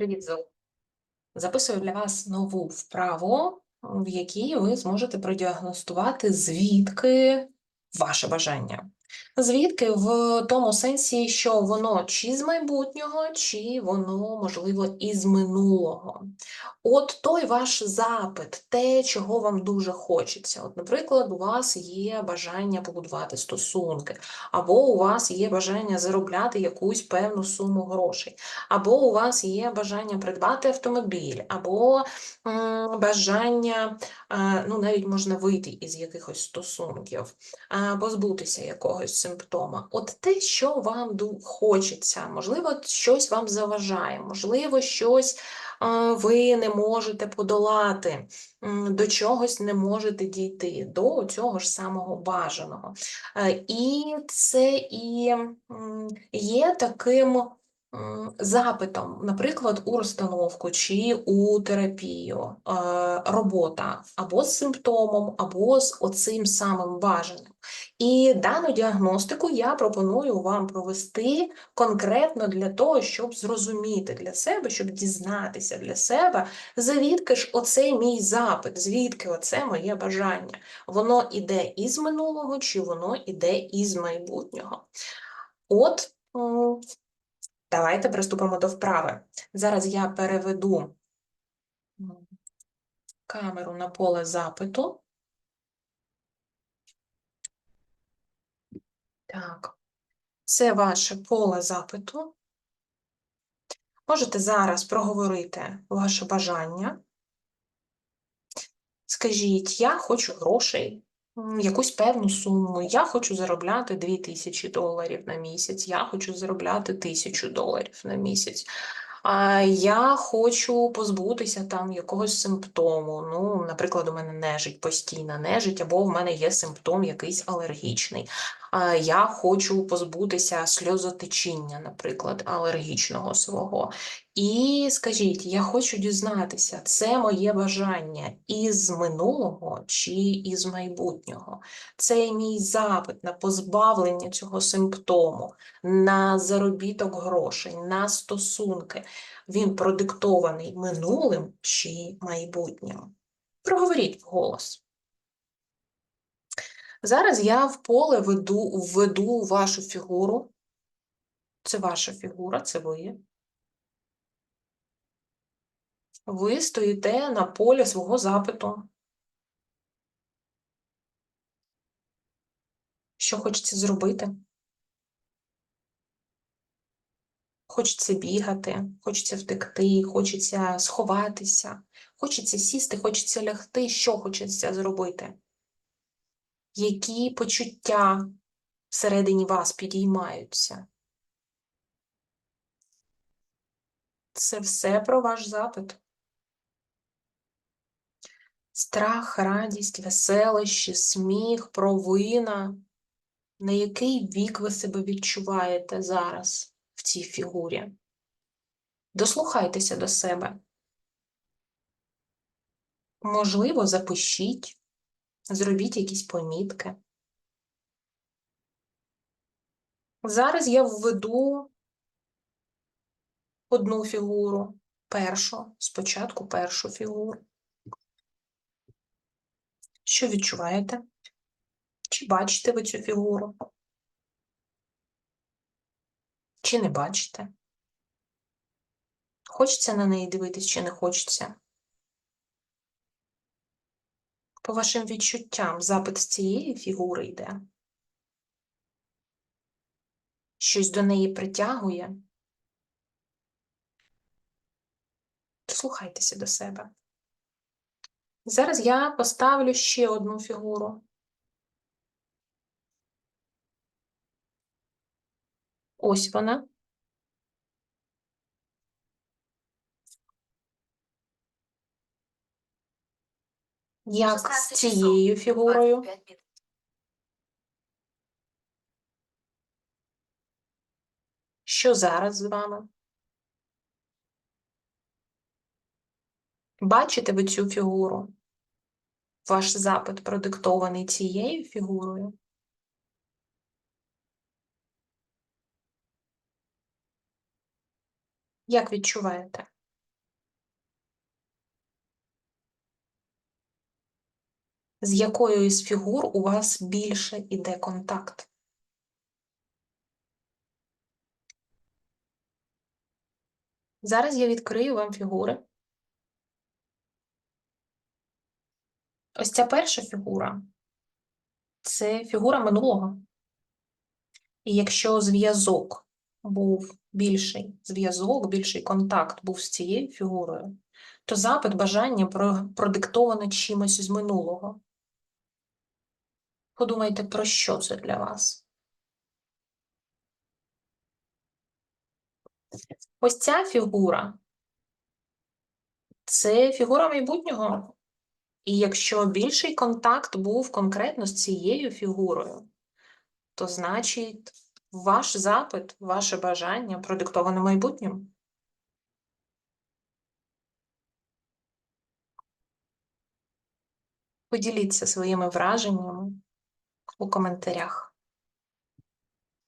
Привіт, Зо! Записую для вас нову вправу, в якій ви зможете продіагностувати, звідки ваше бажання. Звідки в тому сенсі, що воно чи з майбутнього, чи воно, можливо, із минулого. От той ваш запит, те, чого вам дуже хочеться. От, наприклад, у вас є бажання побудувати стосунки, або у вас є бажання заробляти якусь певну суму грошей, або у вас є бажання придбати автомобіль, або м, бажання, е, ну навіть можна вийти із якихось стосунків, а, позбутися якогось симптома. От те, що вам хочеться, можливо, щось вам заважає, можливо, щось ви не можете подолати, до чогось не можете дійти, до цього ж самого бажаного. Е, І це і є таким запитом, наприклад, у розстановку чи у терапію, е, робота або з симптомом, або з оцим самим бажаним. І дану діагностику я пропоную вам провести конкретно для того, щоб зрозуміти для себе, щоб дізнатися для себе, звідки ж оцей мій запит, звідки оце моє бажання. Воно іде із минулого, чи воно іде із майбутнього. От, давайте приступимо до вправи. Зараз я переведу камеру на поле запиту. Так, це ваше поле запиту. Можете зараз проговорити ваше бажання. Скажіть, я хочу грошей, якусь певну суму. Я хочу заробляти 2000 доларів на місяць, я хочу заробляти 1000 доларів на місяць. А я хочу позбутися там якогось симптому. Ну, наприклад, у мене нежить постійна нежить, або в мене є симптом якийсь алергічний. Я хочу позбутися сльозотечіння, наприклад, алергічного свого. І скажіть, я хочу дізнатися, це моє бажання із минулого чи із майбутнього. Це мій запит на позбавлення цього симптому, на заробіток грошей, на стосунки. Він продиктований минулим чи майбутнім. Проговоріть вголос. Зараз я в поле веду, введу вашу фігуру. Це ваша фігура, це ви. Ви стоїте на полі свого запиту. Що хочеться зробити? Хочеться бігати, хочеться втекти, хочеться сховатися, хочеться сісти, хочеться лягти. Що хочеться зробити? Які почуття всередині вас підіймаються? Це все про ваш запит. Страх, радість, веселище, сміх, провина. На який вік ви себе відчуваєте зараз в цій фігурі? Дослухайтеся до себе. Можливо, запишіть, зробіть якісь помітки. Зараз я введу одну фігуру, першу, спочатку першу фігуру. Що відчуваєте? Чи бачите ви цю фігуру? Чи не бачите? Хочеться на неї дивитись, чи не хочеться? По вашим відчуттям, запит з цієї фігури йде. Щось до неї притягує. Слухайтеся до себе. Зараз я поставлю ще одну фігуру. Ось вона. Як з цією фігурою? Що зараз з вами? Бачите ви цю фігуру? Ваш запит продиктований цією фігурою? Як відчуваєте? З якою із фігур у вас більше іде контакт? Зараз я відкрию вам фігури. Ось ця перша фігура це фігура минулого. І якщо зв'язок був більший, зв'язок, більший контакт був з цією фігурою, то запит бажання продиктовано чимось з минулого. Подумайте, про що це для вас? Ось ця фігура це фігура майбутнього. І якщо більший контакт був конкретно з цією фігурою, то значить ваш запит, ваше бажання продиктовано майбутнім. Поділіться своїми враженнями у коментарях.